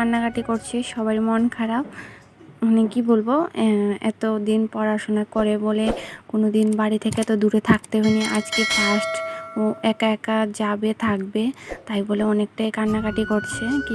কান্নাকাটি করছে, সবার মন খারাপ। মানে কি বলব এত দিন পড়াশোনা করে বলে কোনো দিন বাড়ি থেকে এত দূরে থাকতে হয়নি। আজকে ফার্স্ট ও একা একা যাবে, থাকবে, তাই বলে অনেকটাই কান্নাকাটি করছে। কি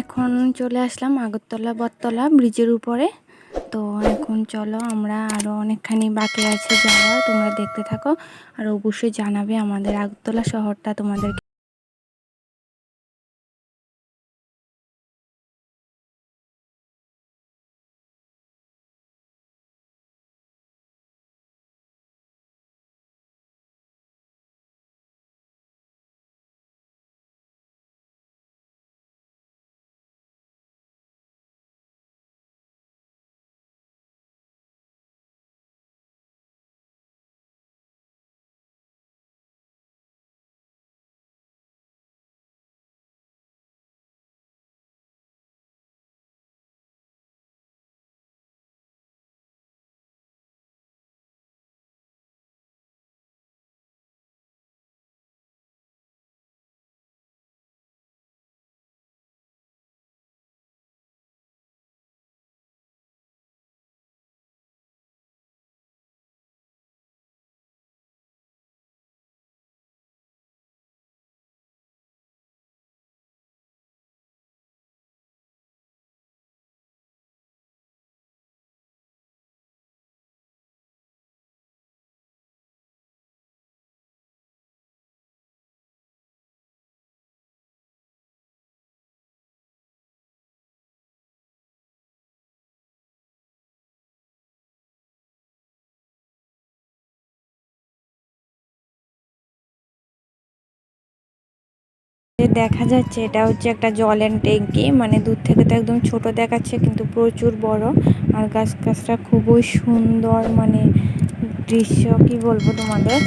এখন চলে আসলাম আগরতলা বটতলা ব্রিজের উপরে। তো এখন চলো আমরা আরও অনেকখানি বাকি আছে যাওয়া তোমরা দেখতে থাকো। আর অবশ্যই জানাবে আমাদের আগরতলা শহরটা তোমাদের দেখা যাচ্ছে এটা হচ্ছে একটা জলের ট্যাঙ্কি। মানে দূর থেকে তো একদম ছোট দেখাচ্ছে, কিন্তু প্রচুর বড়। আর গাছ গাছটা খুবই সুন্দর মানে দৃশ্য কি বলব তোমাদের?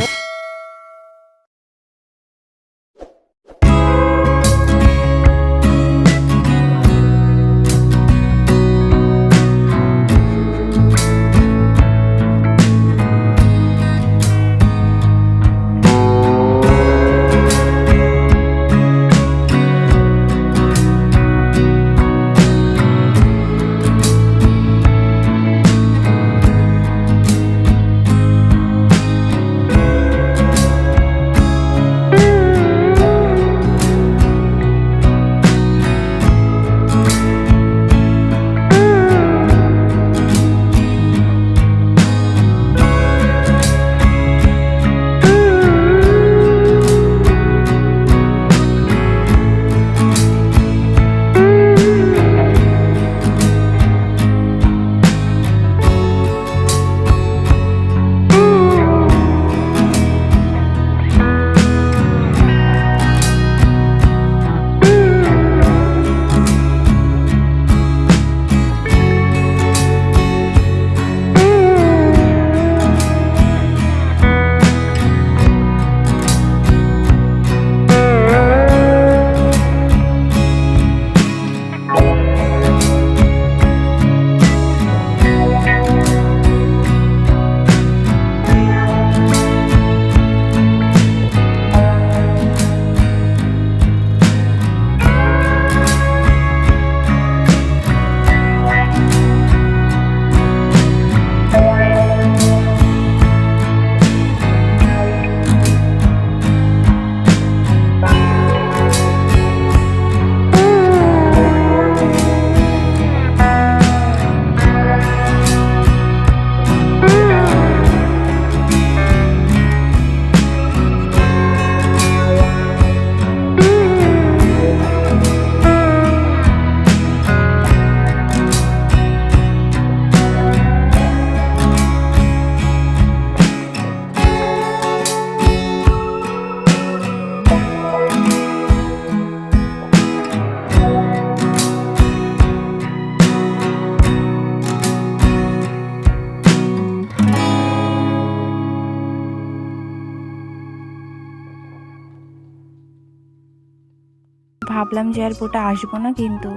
ভাবলাম যে এয়ারপোর্টে আসব না কিন্তু।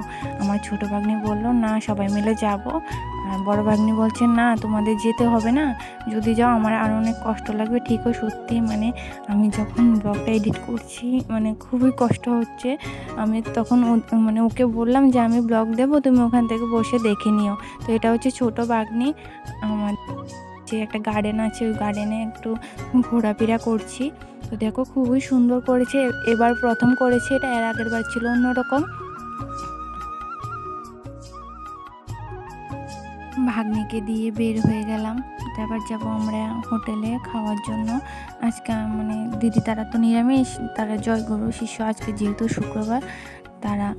আমার ছোটো ভাগ্নি বলল, না, সবাই মিলে যাব। আর বড় ভাগ্নি বলছে, না, তোমাদের যেতে হবে না। যদি যাও, আমার আরও অনেক কষ্ট লাগবে ঠিকও সত্যি। মানে আমি যখন ব্লগটা এডিট করছি মানে খুবই কষ্ট হচ্ছে। আমি তখন মানে ওকে বললাম যে, আমি ব্লগ দেবো, তুমি ওখান থেকে বসে দেখে নিও। তো এটা হচ্ছে ছোটো বাগনি আমার যে একটা গার্ডেন আছে, ওই গার্ডেনে একটু ঘোরাফেরা করছি। তো দেখো খুবই সুন্দর করেছে। এবার প্রথম করেছে এটা, এর আগের বার ছিল অন্যরকম। ভাগ্নিকে দিয়ে বের হয়ে গেলাম। তারপর যাব আমরা হোটেলে খাওয়ার জন্য। আজকে মানে দিদি তারা তো নিরামিষ, তারা জয়গুরু শিষ্য আজকে যেহেতু শুক্রবার, তারা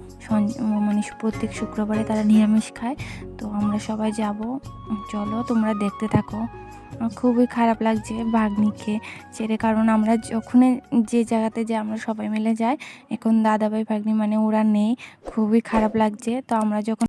মানে প্রত্যেক শুক্রবারে তারা নিরামিষ খায়। তো আমরা সবাই যাব। চলো তোমরা দেখতে থাকো। খুবই খারাপ লাগছে ভাগ্নিকে ছেড়ে। কারণ আমরা যখনই যে জায়গাতে যে আমরা সবাই মিলে যাই, এখন দাদাভাই, ভাগ্নি মানে ওরা নেই। খুবই খারাপ লাগছে। তো আমরা যখন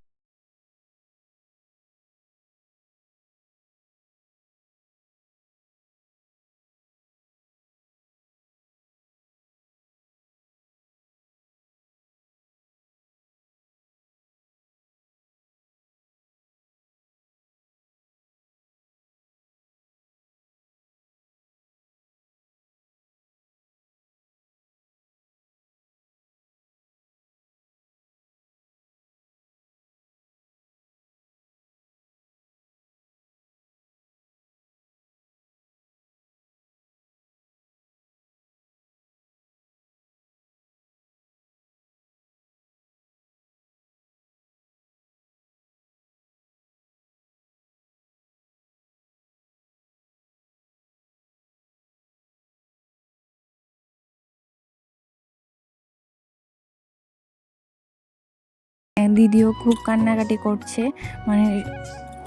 দিদিও খুব কান্নাকাটি করছে। মানে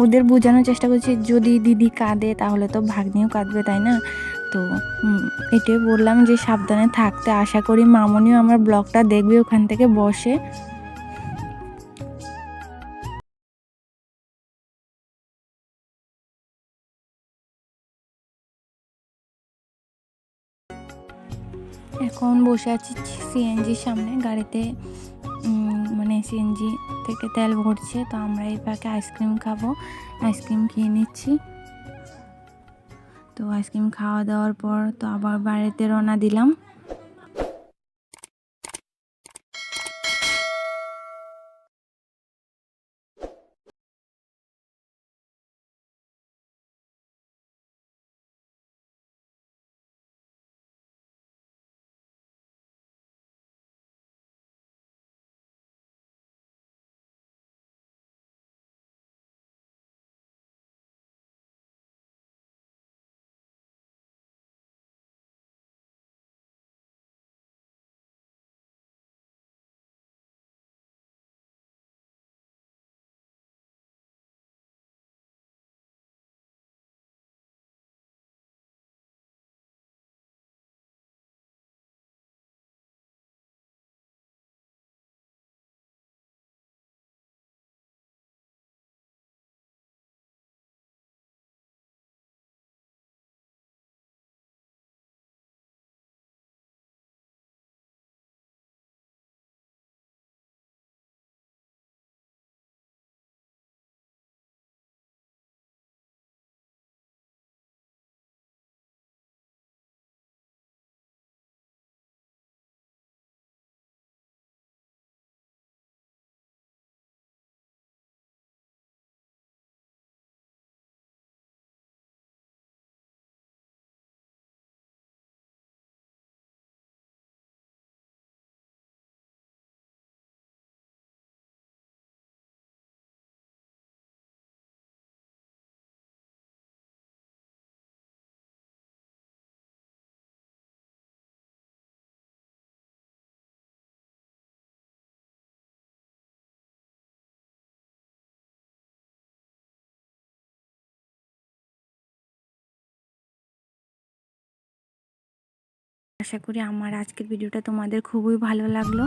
ওদের বোঝানোর চেষ্টা করছি, যদি দিদি কাঁদে তাহলে তো ভাগ্নিও কাঁদবে, তাই না? তো এটাই বললাম যে সাবধানে থাকতে। আশা করি মামনিও আমার ব্লগটা দেখবে, ওখান থেকে বসে। এখন বসে আছি সিএনজির সামনে, গাড়িতে। সিএনজি থেকে তেল ভরছে, তো আমরা এই পাকে আইসক্রিম খাব। আইসক্রিম খেয়ে নিচ্ছি। তো আইসক্রিম খাওয়া দাওয়ার পর তো আবার বাড়িতে রওনা দিলাম। আশা করি আমার আজকের ভিডিওটা তোমাদের খুবই ভালো লাগল।